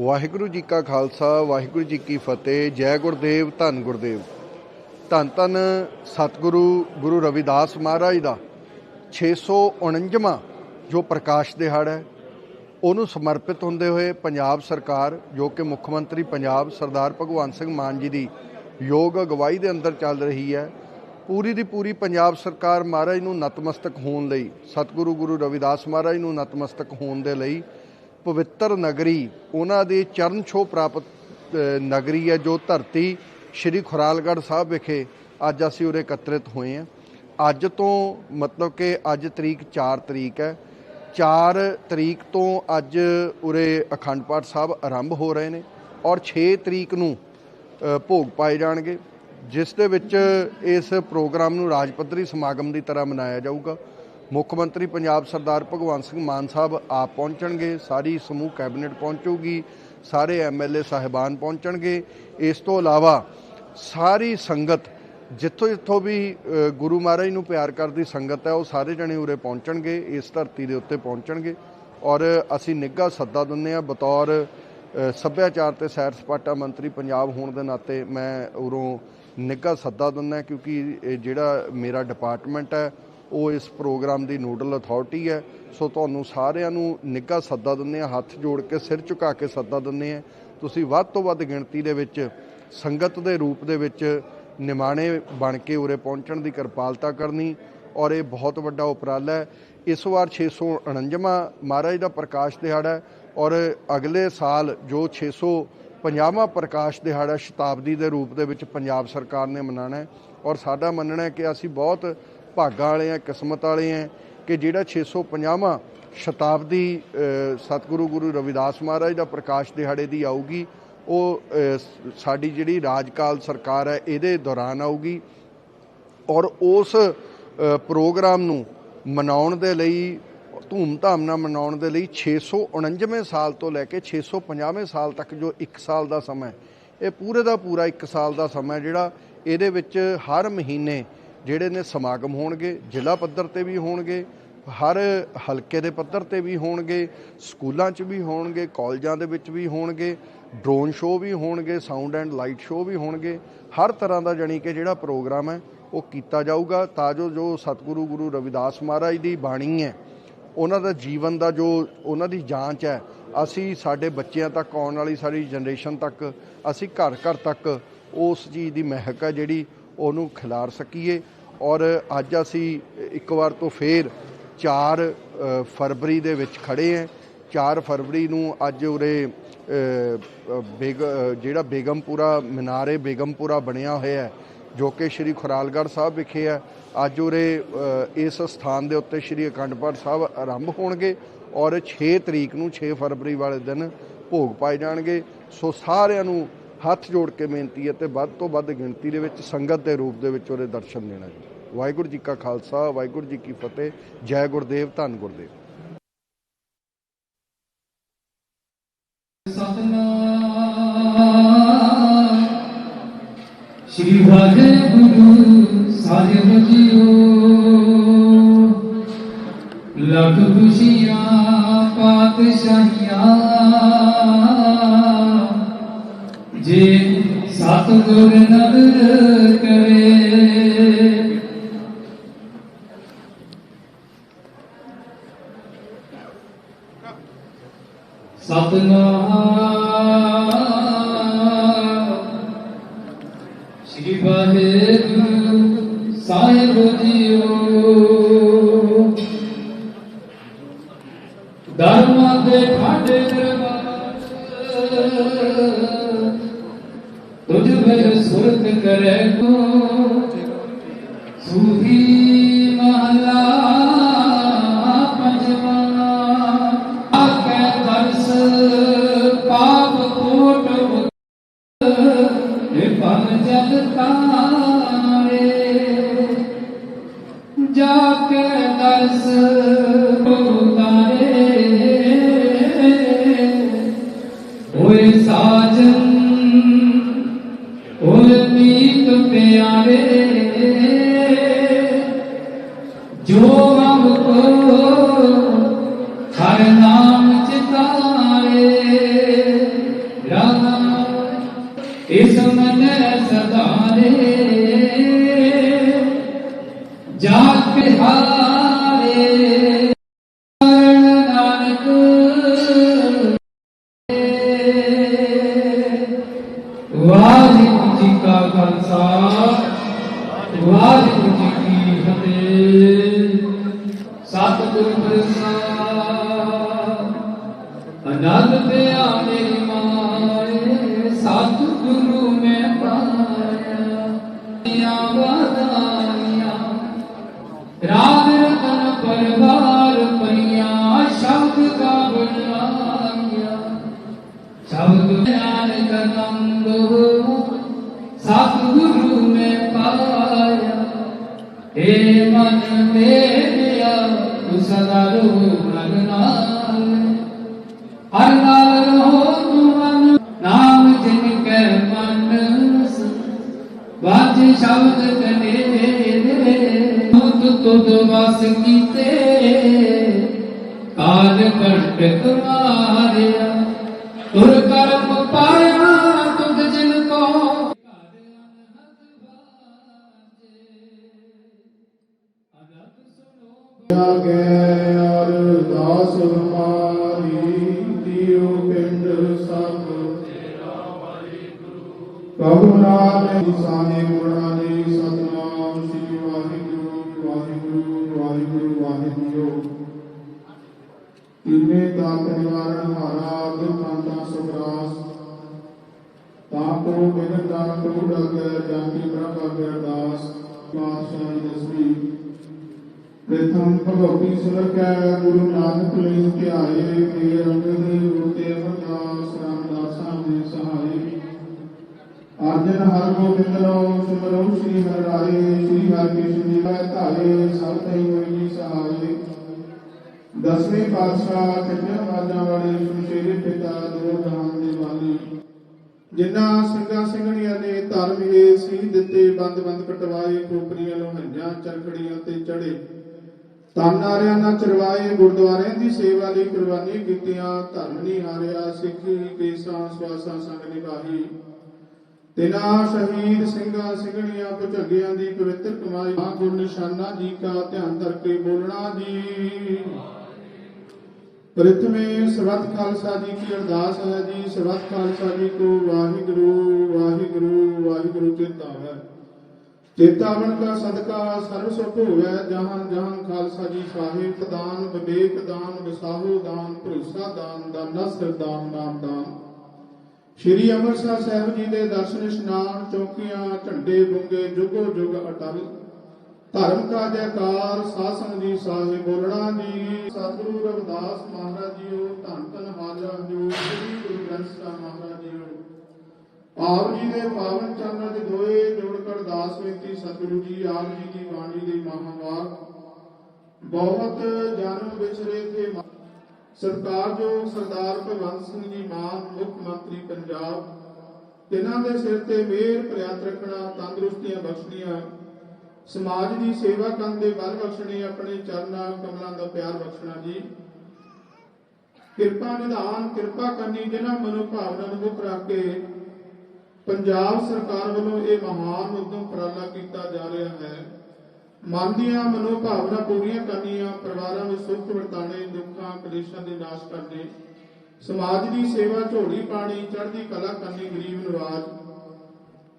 ਵਾਹਿਗੁਰੂ ਜੀ ਕਾ ਖਾਲਸਾ, ਵਾਹਿਗੁਰੂ ਜੀ ਕੀ ਫਤਿਹ, ਜੈ ਗੁਰਦੇਵ, ਧੰਨ ਗੁਰਦੇਵ। ਧੰਨ ਧੰਨ ਸਤਿਗੁਰੂ ਗੁਰੂ ਰਵਿਦਾਸ ਮਹਾਰਾਜ ਦਾ 649ਵਾਂ ਜੋ ਪ੍ਰਕਾਸ਼ ਦਿਹਾੜਾ ਹੈ, ਉਹਨੂੰ ਸਮਰਪਿਤ ਹੁੰਦੇ ਹੋਏ ਪੰਜਾਬ ਸਰਕਾਰ, ਜੋ ਕਿ ਮੁੱਖ ਮੰਤਰੀ ਪੰਜਾਬ ਸਰਦਾਰ ਭਗਵੰਤ ਸਿੰਘ ਮਾਨ ਜੀ ਦੀ ਯੋਗ ਅਗਵਾਈ ਦੇ ਅੰਦਰ ਚੱਲ ਰਹੀ ਹੈ, ਪੂਰੀ ਦੀ ਪੂਰੀ ਪੰਜਾਬ ਸਰਕਾਰ ਮਹਾਰਾਜ ਨੂੰ ਨਤਮਸਤਕ ਹੋਣ ਲਈ, ਸਤਿਗੁਰੂ ਗੁਰੂ ਰਵਿਦਾਸ ਮਹਾਰਾਜ ਨੂੰ ਨਤਮਸਤਕ ਹੋਣ ਦੇ ਲਈ ਪਵਿੱਤਰ ਨਗਰੀ, ਉਹਨਾਂ ਦੇ ਚਰਨ ਛੋਹ ਪ੍ਰਾਪਤ ਨਗਰੀ ਹੈ ਜੋ ਧਰਤੀ ਸ਼੍ਰੀ ਖੁਰਾਲਗੜ੍ਹ ਸਾਹਿਬ ਵਿਖੇ ਅੱਜ ਅਸੀਂ ਉਰੇ ਇਕੱਤਰਿਤ ਹੋਏ ਹਾਂ। ਅੱਜ ਤੋਂ ਮਤਲਬ ਕਿ ਅੱਜ ਤਰੀਕ 4 ਤਰੀਕ ਹੈ। 4 ਤਰੀਕ ਤੋਂ ਅੱਜ ਉਰੇ ਅਖੰਡ ਪਾਠ ਸਾਹਿਬ ਆਰੰਭ ਹੋ ਰਹੇ ਨੇ ਔਰ 6 ਤਰੀਕ ਨੂੰ ਭੋਗ ਪਾਏ ਜਾਣਗੇ, ਜਿਸ ਦੇ ਵਿੱਚ ਇਸ ਪ੍ਰੋਗਰਾਮ ਨੂੰ ਰਾਜ ਪੱਧਰੀ ਸਮਾਗਮ ਦੀ ਤਰ੍ਹਾਂ ਮਨਾਇਆ ਜਾਊਗਾ। ਮੁੱਖ ਮੰਤਰੀ ਪੰਜਾਬ ਸਰਦਾਰ ਭਗਵੰਤ ਸਿੰਘ ਮਾਨ ਸਾਹਿਬ ਆਪ ਪਹੁੰਚਣਗੇ, ਸਾਰੀ ਸਮੂਹ ਕੈਬਨਿਟ ਪਹੁੰਚੂਗੀ, ਸਾਰੇ ਐਮਐਲਏ ਸਾਹਿਬਾਨ ਪਹੁੰਚਣਗੇ। ਇਸ ਤੋਂ ਇਲਾਵਾ ਸਾਰੀ ਸੰਗਤ, ਜਿੱਥੋਂ ਜਿੱਥੋਂ ਵੀ ਗੁਰੂ ਮਹਾਰਾਜ ਨੂੰ ਪਿਆਰ ਕਰਦੀ ਸੰਗਤ ਹੈ, ਉਹ ਸਾਰੇ ਜਣੇ ਉਰੇ ਪਹੁੰਚਣਗੇ, ਇਸ ਧਰਤੀ ਦੇ ਉੱਤੇ ਪਹੁੰਚਣਗੇ। ਔਰ ਅਸੀਂ ਨਿੱਘਾ ਸੱਦਾ ਦਿੰਦੇ ਹਾਂ, ਬਤੌਰ ਸੱਭਿਆਚਾਰ ਤੇ ਸੈਰ ਸਪਾਟਾ ਮੰਤਰੀ ਪੰਜਾਬ ਹੋਣ ਦੇ ਨਾਤੇ ਮੈਂ ਉਰੋਂ ਨਿੱਘਾ ਸੱਦਾ ਦਿੰਦਾ, ਕਿਉਂਕਿ ਜਿਹੜਾ ਮੇਰਾ ਡਿਪਾਰਟਮੈਂਟ ਹੈ ਉਹ ਇਸ ਪ੍ਰੋਗਰਾਮ ਦੀ ਨੋਡਲ ਅਥਾਰਟੀ ਹੈ। ਸੋ ਤੁਹਾਨੂੰ ਸਾਰਿਆਂ ਨੂੰ ਨਿੱਘਾ ਸੱਦਾ ਦਿੰਦੇ ਆ ਹੱਥ ਜੋੜ ਕੇ, ਸਿਰ ਝੁਕਾ ਕੇ ਸੱਦਾ ਦਿੰਦੇ ਆ ਤੁਸੀਂ ਵੱਧ ਤੋਂ ਵੱਧ ਗਿਣਤੀ ਦੇ ਵਿੱਚ, ਸੰਗਤ ਦੇ ਰੂਪ ਦੇ ਵਿੱਚ ਨਿਮਾਣੇ ਬਣ ਕੇ ਉਰੇ ਪਹੁੰਚਣ ਦੀ ਕਿਰਪਾਲਤਾ ਕਰਨੀ। ਔਰ ਇਹ ਬਹੁਤ ਵੱਡਾ ਉਪਰਾਲਾ ਹੈ। ਇਸ ਵਾਰ 649ਵਾਂ ਮਹਾਰਾਜ ਦਾ ਪ੍ਰਕਾਸ਼ ਦਿਹਾੜਾ ਹੈ। ਔਰ ਅਗਲੇ ਸਾਲ ਜੋ 650ਵਾਂ ਪ੍ਰਕਾਸ਼ ਦਿਹਾੜਾ ਸ਼ਤਾਬਦੀ ਦੇ ਰੂਪ ਦੇ ਵਿੱਚ ਪੰਜਾਬ ਸਰਕਾਰ ਨੇ ਮਨਾਉਣਾ ਹੈ। ਔਰ ਸਾਡਾ ਮੰਨਣਾ ਹੈ ਕਿ ਅਸੀਂ ਬਹੁਤ ਭਾਗਾਂ ਵਾਲੇ ਆ, ਕਿਸਮਤ ਵਾਲੇ ਆ, ਕਿ ਜਿਹੜਾ 650ਵਾਂ ਸ਼ਤਾਬਦੀ ਸਤਿਗੁਰੂ ਗੁਰੂ ਰਵਿਦਾਸ ਮਹਾਰਾਜ ਦਾ ਪ੍ਰਕਾਸ਼ ਦਿਹਾੜੇ ਦੀ ਆਊਗੀ, ਉਹ ਸਾਡੀ ਜਿਹੜੀ ਰਾਜਕਾਲ ਸਰਕਾਰ ਹੈ, ਇਹਦੇ ਦੌਰਾਨ ਆਊਗੀ ਔਰ ਉਸ ਪ੍ਰੋਗਰਾਮ ਨੂੰ ਮਨਾਉਣ ਦੇ ਲਈ, ਧੂਮ-ਧਾਮ ਨਾਲ ਮਨਾਉਣ ਦੇ ਲਈ 649ਵੇਂ ਸਾਲ ਤੋਂ ਲੈ ਕੇ 650ਵੇਂ ਸਾਲ ਤੱਕ ਜੋ 1 ਸਾਲ ਦਾ ਸਮਾਂ ਹੈ, ਇਹ ਪੂਰੇ ਦਾ ਪੂਰਾ 1 ਸਾਲ ਦਾ ਸਮਾਂ ਜਿਹੜਾ ਇਹਦੇ ਵਿੱਚ ਹਰ ਮਹੀਨੇ ਜਿਹੜੇ ਨੇ ਸਮਾਗਮ ਹੋਣਗੇ, ਜ਼ਿਲ੍ਹਾ ਪੱਧਰ ਤੇ ਵੀ ਹੋਣਗੇ, ਹਰ ਹਲਕੇ ਦੇ ਪੱਧਰ ਤੇ ਵੀ ਹੋਣਗੇ, ਸਕੂਲਾਂ 'ਚ ਵੀ ਹੋਣਗੇ, ਕਾਲਜਾਂ ਦੇ ਵਿੱਚ ਵੀ ਹੋਣਗੇ, ਡਰੋਨ ਸ਼ੋਅ ਵੀ ਹੋਣਗੇ, ਸਾਊਂਡ ਐਂਡ ਲਾਈਟ ਸ਼ੋਅ ਵੀ ਹੋਣਗੇ, ਹਰ ਤਰ੍ਹਾਂ ਦਾ ਜਾਣੀ ਕਿ ਜਿਹੜਾ ਪ੍ਰੋਗਰਾਮ ਹੈ, ਉਹ ਕੀਤਾ ਜਾਊਗਾ, ਤਾਂ ਜੋ ਜੋ ਸਤਿਗੁਰੂ ਗੁਰੂ ਰਵਿਦਾਸ ਮਹਾਰਾਜ ਦੀ ਬਾਣੀ ਹੈ, ਉਹਨਾਂ ਦਾ ਜੀਵਨ ਦਾ ਜੋ ਉਹਨਾਂ ਦੀ ਜਾਂਚ ਹੈ, ਅਸੀਂ ਸਾਡੇ ਬੱਚਿਆਂ ਤੱਕ ਆਉਣ ਵਾਲੀ ਸਾਰੀ ਜਨਰੇਸ਼ਨ ਤੱਕ, ਅਸੀਂ ਘਰ ਘਰ ਤੱਕ ਉਸ ਚੀਜ਼ ਦੀ ਮਹਿਕ ਹੈ ਜਿਹੜੀ ਉਹਨੂੰ ਖਿਲਾਰ ਸਕੀਏ ਔਰ ਅੱਜ ਅਸੀਂ ਇੱਕ ਵਾਰ ਤੋਂ ਫੇਰ 4 ਫਰਵਰੀ ਦੇ ਵਿੱਚ ਖੜੇ ਹਾਂ। 4 ਫਰਵਰੀ ਨੂੰ ਅੱਜ ਉਰੇ ਬੇਗ ਜਿਹੜਾ ਬੇਗਮਪੁਰਾ, ਮਨਾਰੇ ਬੇਗਮਪੁਰਾ ਬਣਿਆ ਹੋਇਆ ਹੈ, ਜੋ ਕਿ ਸ਼੍ਰੀ ਖੁਰਾਲਗੜ੍ਹ ਸਾਹਿਬ ਵਿਖੇ ਹੈ। ਅੱਜ ਉਰੇ ਇਸ ਸਥਾਨ ਦੇ ਉੱਤੇ ਸ਼੍ਰੀ ਅਖੰਡ ਪਾਠ ਸਾਹਿਬ ਆਰੰਭ ਹੋਣਗੇ ਔਰ 6 ਤਰੀਕ ਨੂੰ 6 ਫਰਵਰੀ ਵਾਲੇ ਦਿਨ ਭੋਗ ਪਾਏ ਜਾਣਗੇ। ਸੋ ਸਾਰਿਆਂ ਨੂੰ ਹੱਥ ਜੋੜ ਕੇ ਬੇਨਤੀ ਹੈ ਤੇ ਵੱਧ ਤੋਂ ਵੱਧ ਗਿਣਤੀ ਦੇ ਵਿੱਚ ਸੰਗਤ ਦੇ ਰੂਪ ਦੇ ਵਿੱਚ ਉਹਦੇ ਦਰਸ਼ਨ ਦੇਣਾ ਜੀ। ਵਾਹਿਗੁਰੂ ਜੀ ਕਾ ਖਾਲਸਾ, ਵਾਹਿਗੁਰੂ ਜੀ ਕੀ ਫਤਿਹ। ਜੈ ਗੁਰਦੇਵ, ਧੰਨ ਗੁਰਦੇਵ। ਸ੍ਰੀ ਵਾਹਿਗੁਰੂ, ਸਾਹਿਬ ਜੀਓ। ਲੱਖ ਖੁਸ਼ੀਆਂ, ਪਾਤਸ਼ਾਹੀਆਂ। ਜੇ ਸਤਿਗੁਰ ਨਦਰ ਕਰੇ। ਸਤਨਾਮ ਸ੍ਰੀ ਵਾਹਿਗੁਰੂ ਸਾਹਿਬ ਜੀਓ। ਧਰਮ ਦੇ ਠਾਡੇ ਦਰਬਾਰ ਤੁਝ ਮੇਰੇ ਸੁਰਤ ਕਰੇ ਹਰ ਨਾਮ ਚਿਤਾਰੇ ਰਾਮ ਇਸ ਮੈਂ ਏ ਮਨ ਮੇਰਿਆ ਤੂੰ ਸਦਾ ਰੋ ਮਨ ਨਾਲ ਹਰ ਨਾਲ ਰਹੋ ਤੂੰ ਮਨ ਨਾਮ ਜਿਨ ਕੈ ਮਨ ਵਾਜ ਸ਼ਬਦ ਕਨੇ ਦੇ ਤੁਧ ਤੁਧ ਵਸ ਕੀਤੇ ਕਾਲ ਕੰਟਕ ਆਗੇ ਅਰਦਾਸ ਹਮਾਰੀ ਦਿਓ ਪਿੰਡ ਸਭ। ਕਬੂ ਨਾਮ ਸਾਨੇ ਗੁਰਨਾ ਦੀ ਸਤਨਾਮ ਸ੍ਰੀ ਵਾਹਿਗੁਰੂ ਵਾਹਿਗੁਰੂ ਵਾਹਿਗੁਰੂ ਵਾਹਿਗੁਰੂ। ਤਿਨੇ ਦਾ ਨਿਵਾਰਨ ਹਾਰਾ ਦੁਖਾਂ ਦਾ ਤਾਂ ਕੋ ਬਿਨ ਦਾ ਕੋ ਡਗ ਜਾਂਤੀ ਪ੍ਰਭ ਅਰਦਾਸ। ਪਾਤਸ਼ਾਹੀ ਦਸਵੀ ਪ੍ਰਥਮ ਭਗਵਤੀ ਸੁਰਕੈ ਗੁਰੂ ਨਾਨਕ ਲਈ ਧਿਆਏ ਮੇਰੇ ਅੰਗਦ ਉਤੇ ਅਮਰਦਾਸ ਰਾਮਦਾਸਾਂ ਦੇ ਸਹਾਈ। ਅਰਜਨ ਹਰ ਗੋਬਿੰਦ ਸਿਮਰੋ ਸ੍ਰੀ ਹਰਿ ਰਾਏ ਸ੍ਰੀ ਹਰਿ ਕ੍ਰਿਸ਼ਨ ਜੀ ਕਾ ਧਾਰੇ, ਸਭ ਤੈ ਹੋਈ ਜੀ ਸਹਾਈ। ਦਸਵੇਂ ਪਾਤਸ਼ਾਹ ਕੰਨਿਆ ਵਾਜਾਂ ਵਾਲੇ ਸੁਸ਼ੇਰੇ ਪਿਤਾ ਦੋ ਧਾਮ ਦੇ ਵਾਲੀ। ਜਿਨ੍ਹਾਂ ਸਿੰਘਾਂ ਸਿੰਘਣੀਆਂ ਨੇ ਧਰਮ ਇਹ ਸੀ ਦਿੱਤੇ ਬੰਦ ਬੰਦ ਕਟਵਾਏ, ਖੋਪਰੀਆਂ ਲੋਹੰਜਾਂ ਚਰਖੜੀਆਂ ਤੇ ਚੜੇ। ਤਾਨਾਰਿਆਂ ਨਾਲ ਚਰਵਾਏ ਗੁਰਦੁਆਰਿਆਂ ਦੀ ਸੇਵਾ ਲਈ ਕੁਰਬਾਨੀ ਕੀਤੀਆਂ ਧਰਮ ਨਹੀਂ ਹਾਰਿਆ ਸਿੱਖੀ ਕੇਸਾਂ ਸਵਾਸਾਂ ਸੰਗ ਨਿਭਾਈ ਤਿਨਾ ਸ਼ਹੀਦ ਸਿੰਘਾਂ, ਸਿੰਘਣੀਆਂ, ਭੁਜੰਗਿਆਂ ਦੀ ਪਵਿੱਤਰ ਕਮਾਈ। ਗੁਰ ਨਿਸ਼ਾਨਾ ਜੀ ਕਾ ਧਿਆਨ ਧਰ ਕੇ ਬੋਲਣਾ ਜੀ। ਪ੍ਰਥਮੇ ਸਰਬੱਤ ਖਾਲਸਾ ਜੀ ਕੀ ਅਰਦਾਸ ਹੈ ਜੀ। ਸਰਬੱਤ ਖਾਲਸਾ ਜੀ ਕੋ ਵਾਹਿਗੁਰੂ ਵਾਹਿਗੁਰੂ ਵਾਹਿਗੁਰੂ ਚੇਤਾ ਹੈ। ਚੇਤਾਵਨ ਕਾ ਸਦਕਾ ਸਰਬ ਸੁਖ ਜਹਾਂ ਜਹਾਂ ਖਾਲਸਾ ਜੀ ਸਾਹਿਬ ਦਾਨ ਵਿਵੇਕ ਦਾਨ, ਵਿਸਾਹੂ ਦਾਨ, ਭਰੋਸਾ ਦਾਨ, ਦਾਨਾ ਸਰਦਾਨ ਨਾਮ ਦਾਨ। ਸ਼੍ਰੀ ਅੰਮ੍ਰਿਤਸਰ ਸਾਹਿਬ ਜੀ ਦੇ ਦਰਸ਼ਨ ਇਸ਼ਨਾਨ, ਚੌਕੀਆਂ, ਝੰਡੇ ਬੁੰਗੇ, ਜੁਗੋ ਜੁਗ ਅਟਲ। ਧਰਮ ਕਾ ਜੈਕਾਰ, ਸਾਸਨ ਜੀ ਸਾਹਿਬ ਬੋਲਣਾ ਜੀ। ਸਤਿਗੁਰੂ ਰਵਿਦਾਸ ਮਹਾਰਾਜ ਜੀਓ, ਧੰਨ ਧੰਨ ਹਾਜ਼ਰ ਜੋ ਸ੍ਰੀ ਗੁਰੂ ਗ੍ਰੰਥ ਆਪ ਜੀ ਦੇ ਪਾਵਨ ਚਰਨਾਂ ਦੇ ਦੋਏ ਜੋੜ ਦਾਸ ਬੇਨਤੀ ਸਤਿਗੁਰੂ ਜੀ, ਆਪ ਜੀ ਦੀ ਬਾਣੀ ਦੇ ਮਹਾਵਾਕ। ਬਹੁਤ ਜਨਮ ਵਿਚਰੇ ਥੇ ਮਾ- ਸਰਕਾਰਯੋਗ ਸਰਦਾਰ ਭਗਵੰਤ ਸਿੰਘ ਜੀ ਮਾਨ, ਮੁੱਖ ਮੰਤਰੀ ਪੰਜਾਬ। ਤਿਨਾਂ ਦੇ ਸਿਰ ਤੇ ਮਿਹਰ ਪ੍ਰਿਆਤ ਰੱਖਣਾ ਤੰਦਰੁਸਤੀਆਂ ਬਖਸ਼ਣੀਆਂ। ਸਮਾਜ ਦੀ ਸੇਵਾ ਕਰਨ ਦੇ ਬਲ ਬਖਸ਼ਣੇ ਆਪਣੇ ਚਰਨਾਂ, ਕਮਲਾਂ ਦਾ ਪਿਆਰ ਬਖਸ਼ਣਾ ਜੀ। ਕਿਰਪਾ ਨਿਧਾਨ, ਕਿਰਪਾ ਕਰਨੀ ਜਿਨ੍ਹਾਂ ਮਨੋ ਭਾਵਨਾ ਨੂੰ ਮੁੱਖ ਰੱਖ ਕੇ ਪੰਜਾਬ ਸਰਕਾਰ ਵੱਲੋਂ ਇਹ ਮਹਾਨ ਉਦਮ ਉਪਰਾਲਾ ਕੀਤਾ ਜਾ ਰਿਹਾ ਹੈ। ਮਨ ਦੀਆਂ ਮਨੋ ਭਾਵਨਾ ਪੂਰੀਆਂ ਕਰਨੀਆਂ, ਪਰਿਵਾਰਾਂ ਵਿੱਚ ਸੁੱਖ ਵਰਤਾਣੇ ਦੁੱਖਾਂ, ਕਲੇਸ਼ਾਂ ਦੇ ਨਾਸ਼ ਕਰਨੇ, ਸਮਾਜ ਦੀ ਸੇਵਾ ਝੋਲੀ ਪਾਣੀ, ਚੜ੍ਹਦੀ ਕਲਾ ਕਰਨੀ, ਗਰੀਬ ਨਿਵਾਜ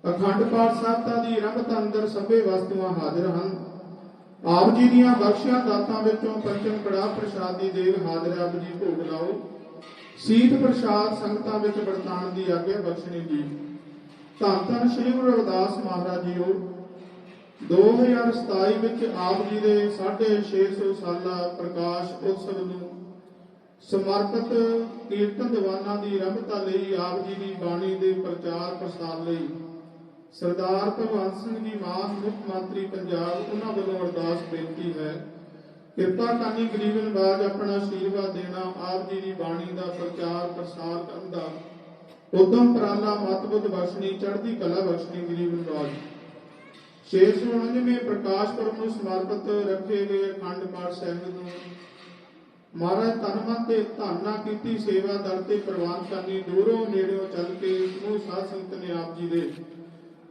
ਅਖੰਡ ਪਾਠ ਸਾਹਿਬਤਾ ਦੀ ਰੰਗਤ ਅੰਦਰ ਸਭੇ ਵਸਤੂਆਂ ਹਾਜ਼ਰ ਹਨ। ਆਪ ਜੀ ਦੀਆਂ ਬਖਸ਼ਿਆ ਦਾਤਾਂ ਵਿੱਚੋਂ ਪੰਚਮ ਕੜਾ ਪ੍ਰਸ਼ਾਦ ਦੀ ਦੇਵ ਹਾਜ਼ਰ ਆਪ ਜੀ ਭੋਗ ਲਾਓ। ਸੀਤ ਪ੍ਰਸ਼ਾਦ ਸੰਗਤਾਂ ਵਿੱਚ ਵਰਤਾਉਣ ਦੀ ਆਗਿਆ ਬਖਸ਼ਣੀ ਜੀ। ਧੰਨ ਧੰਨ ਸ੍ਰੀ ਗੁਰੂ ਰਵਿਦਾਸ ਮਹਾਰਾਜ ਜੀਓ। 2027 ਵਿੱਚ ਆਪ ਜੀ ਦੇ 650 ਸਾਲਾ ਪ੍ਰਕਾਸ਼ ਉਤਸਵ ਨੂੰ ਸਮਰਪਿਤ ਕੀਰਤਨ ਦੀਵਾਨਾਂ ਦੀ ਰਮਤਾ ਲਈ ਆਪ ਜੀ ਦੀ ਬਾਣੀ ਦੇ ਪ੍ਰਚਾਰ ਪ੍ਰਸਾਰ ਲਈ ਸਰਦਾਰ ਭਗਵੰਤ ਸਿੰਘ ਜੀ ਮਾਨ ਮੁੱਖ ਮੰਤਰੀ ਪੰਜਾਬ, ਉਹਨਾਂ ਵੱਲੋਂ ਅਰਦਾਸ ਬੇਨਤੀ ਹੈ ਕਿਰਪਾ ਕਰਨੀ ਗਰੀਬ ਨਿਵਾਜ ਆਪਣਾ ਆਸ਼ੀਰਵਾਦ ਦੇਣਾ, ਆਪ ਜੀ ਦੀ ਬਾਣੀ ਦਾ ਪ੍ਰਚਾਰ ਪ੍ਰਸਾਰ ਕਰਨ ਦਾ ਉਦਮ ਪ੍ਰਾਲਾ ਮਤਬੁੱਧ ਬਖਸ਼ਣੀ ਚੜ੍ਹਦੀ ਕਲਾ ਬਖਸ਼ਣੀ ਗਰੀਬ ਨਿਵਾਜ 649ਵੇਂ ਪ੍ਰਕਾਸ਼ ਪੁਰਬ ਨੂੰ ਸਮਰਪਿਤ ਰੱਖੇ ਗਏ ਅਖੰਡ ਪਾਠ ਸਾਹਿਬ ਨੂੰ। ਮਹਾਰਾਜ ਤਨਮਨ ਤੇ ਧਾਰਨਾ ਕੀਤੀ, ਸੇਵਾ ਦਰ ਤੇ ਪ੍ਰਵਾਨ ਕਰਨੀ, ਦੂਰੋਂ ਨੇੜਿਓਂ ਚੱਲ ਕੇ ਸਮੂਹ ਸਾਧ ਸੰਗਤ ਨੇ ਆਪ ਜੀ ਦੇ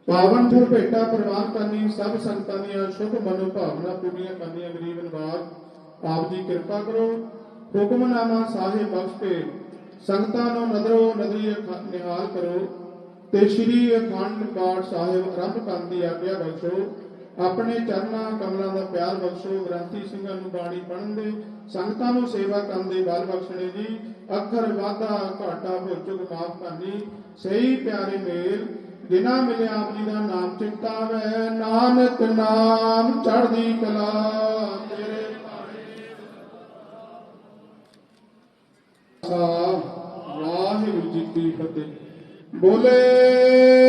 ਪਾਵਨ ਫੁਰ ਭੇਟਾ ਪ੍ਰਵਾਨ ਕਰਨੀ, ਸਭ ਸੰਗਤਾਂ ਦੀਆਂ ਸ਼ੁਭ ਮਨੋ ਭਾਵਨਾ ਪੂਰੀਆਂ ਕਰਨੀਆਂ ਗਰੀਬ ਨਿਵਾਜ ਆਪ ਜੀ ਕਿਰਪਾ ਕਰੋ, ਹੁਕਮਨਾਮਾ ਸਾਹਿਬ ਬਖਸ਼ ਕੇ ਸੰਗਤਾਂ ਨੂੰ ਨਦਰੋ ਨਦਰੀ ਨਿਹਾਲ ਕਰੋ ਤੇ ਸ੍ਰੀ ਅਖੰਡ ਪਾਠ ਸਾਹਿਬ ਆਰੰਭ ਕਰਨ ਦੀ ਆਗਿਆ ਬਖਸ਼ੋ। ਆਪਣੇ ਚਰਨਾਂ, ਕਮਲਾਂ ਦਾ ਪਿਆਰ ਬਖਸ਼ੋ। ਗ੍ਰੰਥੀ ਸਿੰਘਾਂ ਨੂੰ ਬਾਣੀ ਪੜ੍ਹਨ ਦੇ, ਸੰਗਤਾਂ ਨੂੰ ਸੇਵਾ ਕਰਨ ਦੇ ਬਲ ਬਖਸ਼ਣੇ ਜੀ। ਅੱਖਰ ਵਾਧਾ, ਘਾਟਾ ਭੁੱਲ ਚੁੱਕ ਮਾਫ ਕਰਨੀ। ਸਹੀ ਪਿਆਰੇ ਮੇਲ, ਬਿਨਾ ਮਿਲਿਆ ਆਪ ਜੀ ਦਾ ਨਾਮ ਚਿੰਤਾਵੇ ਨਾਨਕ ਨਾਮ ਚੜ੍ਹਦੀ ਕਲਾ। ਸਾਹਿਬ ਵਾਹਿਗੁਰੂ ਜੀ ਕੀ ਫਤਿਹ ਬੋਲੇ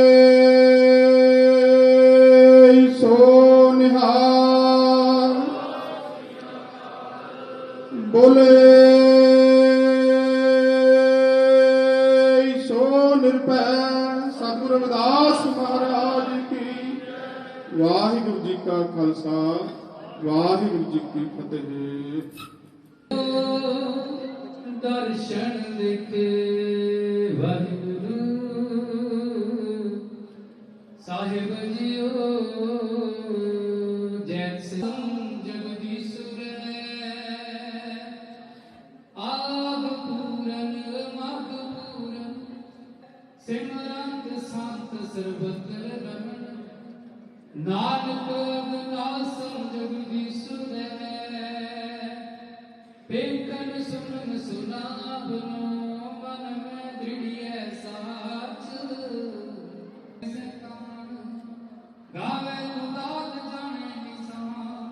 ਗਾਵੇ ਗੁਦਾਤ ਜਾਣੇ ਨਿਸਾਨ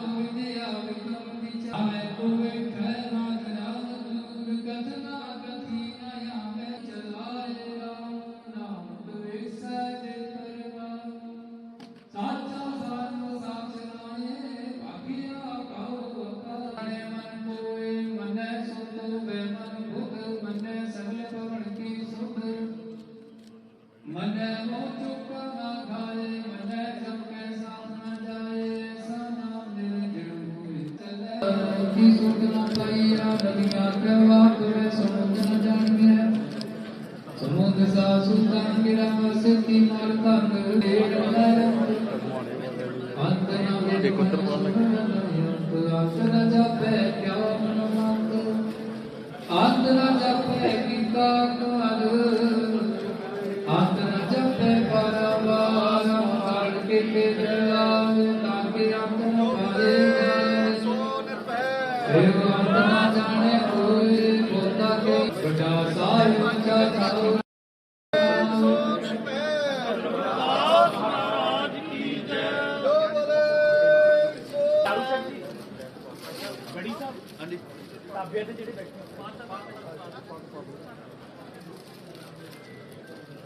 ਕੋਈ ਦਿਆ ਵਿਕਮ ਵਿਚਾਵੇ ਕੋਈ ਖੈਰਾ ਮਨੈ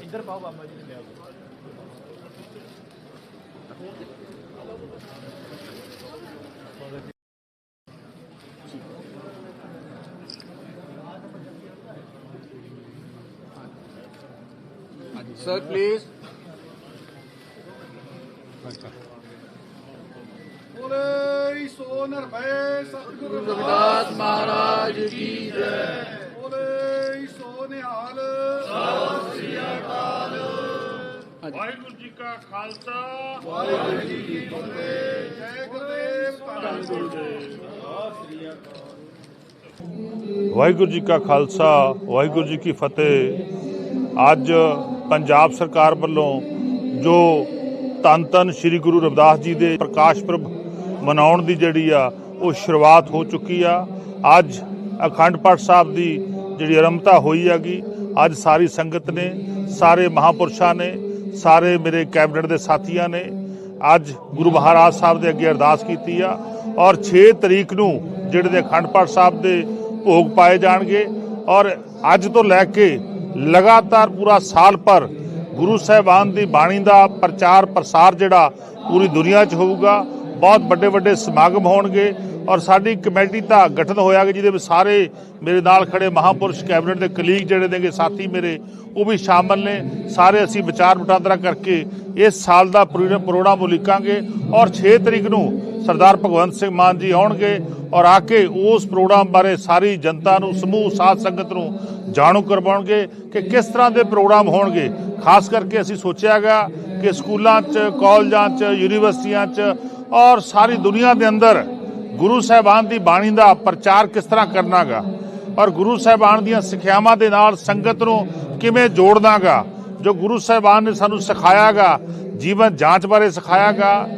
ਇੱਧਰ ਪਾਓ ਬਾਬਾ ਜੀ ਨੇ ਲਿਆ ਸਰ ਪਲੀਜ਼ ਬੋਲੇ ਸੋ ਨਿਰਭੈ ਸਤਿਗੁਰੂ ਰਵਿਦਾਸ ਮਹਾਰਾਜ ਕੀ ਜੈ। ਬੋਲੇ ਸੋ ਨਿਹਾਲ। ਵਾਹਿਗੁਰੂ ਜੀ ਕਾ ਖਾਲਸਾ। ਜੈ ਗੁਰਦੇਵ ਧੰਨ ਗੁਰਦੇਵ। ਵਾਹਿਗੁਰੂ ਜੀ ਕਾ ਖਾਲਸਾ ਵਾਹਿਗੁਰੂ ਜੀ ਕੀ ਫਤਿਹ। ਅੱਜ ਪੰਜਾਬ ਸਰਕਾਰ ਵੱਲੋਂ ਜੋ ਧੰਨ ਧੰਨ ਸ੍ਰੀ ਗੁਰੂ ਰਵਿਦਾਸ ਜੀ ਦੇ ਪ੍ਰਕਾਸ਼ ਪੁਰਬ ਮਨਾਉਣ ਦੀ ਜਿਹੜੀ ਆ, ਉਹ ਸ਼ੁਰੂਆਤ ਹੋ ਚੁੱਕੀ ਆ। ਅੱਜ ਅਖੰਡ ਪਾਠ ਸਾਹਿਬ ਦੀ ਜਿਹੜੀ ਆਰੰਭਤਾ ਹੋਈ ਹੈਗੀ, ਅੱਜ ਸਾਰੀ ਸੰਗਤ ਨੇ, ਸਾਰੇ ਮਹਾਪੁਰਸ਼ਾਂ ਨੇ, ਸਾਰੇ ਮੇਰੇ ਕੈਬਨਿਟ ਦੇ ਸਾਥੀਆਂ ਨੇ, ਅੱਜ ਗੁਰੂ ਮਹਾਰਾਜ ਸਾਹਿਬ ਦੇ ਅੱਗੇ ਅਰਦਾਸ ਕੀਤੀ ਆ। ਔਰ 6 ਤਰੀਕ ਨੂੰ ਜਿਹੜੇ ਦੇ ਅਖੰਡ ਪਾਠ ਸਾਹਿਬ ਦੇ ਭੋਗ ਪਾਏ ਜਾਣਗੇ। ਔਰ ਅੱਜ ਤੋਂ ਲੈ ਕੇ ਲਗਾਤਾਰ ਪੂਰਾ ਸਾਲ ਭਰ ਗੁਰੂ ਸਾਹਿਬਾਨ ਦੀ ਬਾਣੀ ਦਾ ਪ੍ਰਚਾਰ ਪ੍ਰਸਾਰ ਜਿਹੜਾ ਪੂਰੀ ਦੁਨੀਆ 'ਚ ਹੋਊਗਾ। ਬਹੁਤ ਵੱਡੇ ਵੱਡੇ ਸਮਾਗਮ ਹੋਣਗੇ ਔਰ ਸਾਡੀ ਕਮੇਟੀ ਦਾ ਗਠਨ ਹੋਇਆ ਕਿ ਜਿਹਦੇ ਵਿੱਚ ਸਾਰੇ ਮੇਰੇ ਨਾਲ ਖੜੇ ਮਹਾਪੁਰਸ਼ ਕੈਬਨਿਟ ਦੇ ਕਲੀਗ ਜਿਹੜੇ ਨੇਗੇ, ਸਾਥੀ ਮੇਰੇ, ਉਹ ਵੀ ਸ਼ਾਮਲ ਨੇ। ਸਾਰੇ ਅਸੀਂ ਵਿਚਾਰ ਵਟਾਂਦਰਾ ਕਰਕੇ ਇਸ ਸਾਲ ਦਾ ਪ੍ਰੋ- ਪ੍ਰੋਗਰਾਮ ਉਲੀਕਾਂਗੇ ਔਰ 6 ਤਰੀਕ ਨੂੰ ਸਰਦਾਰ ਭਗਵੰਤ ਸਿੰਘ ਮਾਨ ਜੀ ਆਉਣਗੇ ਔਰ ਆ ਕੇ ਉਸ ਪ੍ਰੋਗਰਾਮ ਬਾਰੇ ਸਾਰੀ ਜਨਤਾ ਨੂੰ, ਸਮੂਹ, ਸਾਧ ਸੰਗਤ ਨੂੰ ਜਾਣੂ ਕਰਵਾਉਣਗੇ ਕਿ ਕਿਸ ਤਰ੍ਹਾਂ ਦੇ ਪ੍ਰੋਗਰਾਮ ਹੋਣਗੇ। ਖਾਸ ਕਰਕੇ ਅਸੀਂ ਸੋਚਿਆ ਗਿਆ ਕਿ ਸਕੂਲਾਂ 'ਚ, ਕਾਲਜਾਂ 'ਚ, ਯੂਨੀਵਰਸਿਟੀਆਂ 'ਚ ਔਰ ਸਾਰੀ ਦੁਨੀਆ ਦੇ ਅੰਦਰ ਗੁਰੂ ਸਾਹਿਬਾਨ ਦੀ ਬਾਣੀ ਦਾ ਪ੍ਰਚਾਰ ਕਿਸ ਤਰ੍ਹਾਂ ਕਰਨਾਗਾ? ਔਰ ਗੁਰੂ ਸਾਹਿਬਾਨ ਦੀਆਂ ਸਿੱਖਿਆਵਾਂ ਦੇ ਨਾਲ ਸੰਗਤ ਨੂੰ ਕਿਵੇਂ ਜੋੜਨਾਗਾ? ਜੋ ਗੁਰੂ ਸਾਹਿਬਾਨ ਨੇ ਸਾਨੂੰ ਸਿਖਾਇਆਗਾ ਜੀਵਨ ਜਾਂਚ ਬਾਰੇ ਸਿਖਾਇਆਗਾ,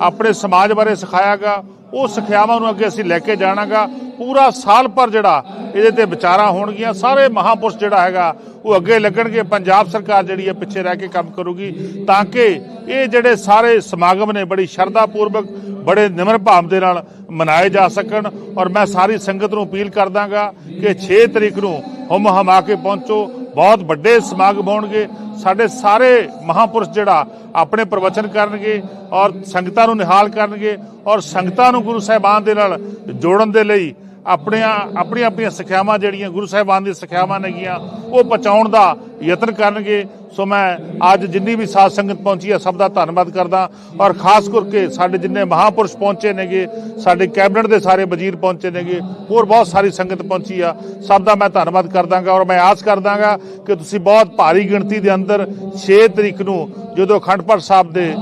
ਆਪਣੇ ਸਮਾਜ ਬਾਰੇ ਸਿਖਾਇਆਗਾ ਉਹ ਸਿੱਖਿਆਵਾਂ ਨੂੰ ਅੱਗੇ ਅਸੀਂ ਲੈ ਕੇ ਜਾਣਾਗਾ। ਪੂਰਾ ਸਾਲ ਭਰ ਜਿਹੜਾ ਇਹਦੇ ਤੇ ਵਿਚਾਰਾਂ ਹੋਣਗੀਆਂ। ਸਾਰੇ ਮਹਾਪੁਰਸ਼ ਜਿਹੜਾ ਹੈਗਾ, ਉਹ ਅੱਗੇ ਲੱਗਣਗੇ। ਪੰਜਾਬ ਸਰਕਾਰ ਜਿਹੜੀ ਹੈ ਪਿੱਛੇ ਰਹਿ ਕੇ ਕੰਮ ਕਰੂਗੀ। ਤਾਂ ਕਿ ਇਹ ਜਿਹੜੇ ਸਾਰੇ ਸਮਾਗਮ ਨੇ, ਬੜੀ ਸ਼ਰਧਾ ਪੂਰਵਕ ਬੜੇ ਨਿਮਰ ਭਾਵ ਦੇ ਨਾਲ ਮਨਾਏ ਜਾ ਸਕਣ। ਔਰ ਮੈਂ ਸਾਰੀ ਸੰਗਤ ਨੂੰ ਅਪੀਲ ਕਰਦਾਗਾ ਕਿ 6 ਤਰੀਕ ਨੂੰ ਹਮ ਹਮਾ ਕੇ ਪਹੁੰਚੋ। ਬਹੁਤ ਵੱਡੇ ਸਮਾਗਮ ਹੋਣਗੇ। ਸਾਡੇ ਸਾਰੇ ਮਹਾਪੁਰਸ਼ ਜਿਹੜਾ ਆਪਣੇ ਪ੍ਰਵਚਨ ਕਰਨਗੇ ਔਰ ਸੰਗਤਾਂ ਨੂੰ ਨਿਹਾਲ ਕਰਨਗੇ ਔਰ ਸੰਗਤਾਂ ਨੂੰ ਗੁਰੂ ਸਾਹਿਬਾਨ ਦੇ ਨਾਲ ਜੋੜਨ ਦੇ ਲਈ ਆਪਣੀਆਂ ਆਪਣੀਆਂ ਆਪਣੀਆਂ ਸਿੱਖਿਆਵਾਂ ਜਿਹੜੀਆਂ ਗੁਰੂ ਸਾਹਿਬਾਨ ਦੀ ਸਿੱਖਿਆਵਾਂ ਨੇਗੀਆਂ, ਉਹ ਪਹੁੰਚਾਉਣ ਦਾ ਯਤਨ ਕਰਨਗੇ। ਸੋ ਮੈਂ ਅੱਜ ਜਿੰਨੀ ਵੀ ਸਾਧ ਸੰਗਤ ਪਹੁੰਚੀ ਹੈ, ਸਭ ਦਾ ਧੰਨਵਾਦ ਕਰਦਾ। ਔਰ ਖਾਸ ਕਰਕੇ ਸਾਡੇ ਜਿੰਨੇ ਮਹਾਪੁਰਸ਼ ਪਹੁੰਚੇ ਨੇਗੇ, ਸਾਡੇ ਕੈਬਨਿਟ ਦੇ ਸਾਰੇ ਵਜ਼ੀਰ ਪਹੁੰਚੇ ਨੇਗੇ, ਹੋਰ ਬਹੁਤ ਸਾਰੀ ਸੰਗਤ ਪਹੁੰਚੀ ਆ। ਸਭ ਦਾ ਮੈਂ ਧੰਨਵਾਦ ਕਰਦਾਗਾ ਔਰ ਮੈਂ ਆਸ ਕਰਦਾਗਾ ਕਿ ਤੁਸੀਂ ਬਹੁਤ ਭਾਰੀ ਗਿਣਤੀ ਦੇ ਅੰਦਰ 6 ਤਰੀਕ ਨੂੰ ਜਦੋਂ ਅਖੰਡ ਪਾਠ ਸਾਹਿਬ ਦੇ